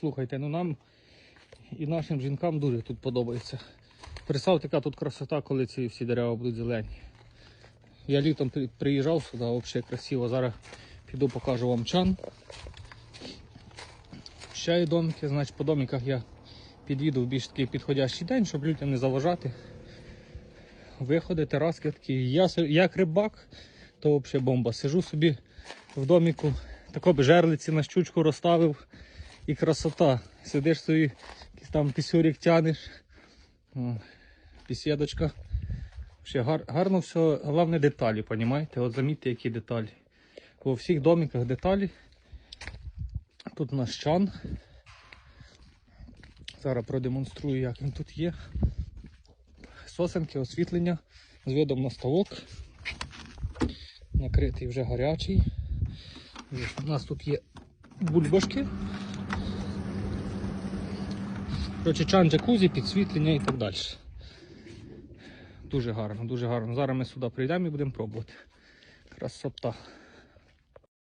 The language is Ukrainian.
Слухайте, ну нам і нашим жінкам дуже тут подобається. Представте, яка тут красота, коли ці всі дерева будуть зелені. Я літом приїжджав сюди, взагалі красиво. Зараз піду покажу вам чан. Ще є домики, значить по домиках я під'їду більш такий підходящий день, щоб людям не заважати. Виходи, тераски такі. Я як рибак, то взагалі бомба. Сижу собі в доміку, тако жерлиці на щучку розставив і красота. Сидиш собі, якийсь там пісюрик тянеш. О, Бесідочка. Ще гар, гарно все, головне деталі, понімаєте? От замітьте, які деталі. У всіх домиках деталі. Тут у нас чан. Зараз продемонструю, як він тут є. Сосенки, освітлення з видом на ставок. Накритий вже гарячий. У нас тут є бульбашки. Коротше, чан джакузі, підсвітлення і так далі. Дуже гарно, дуже гарно. Зараз ми сюди прийдемо і будемо пробувати. Красота.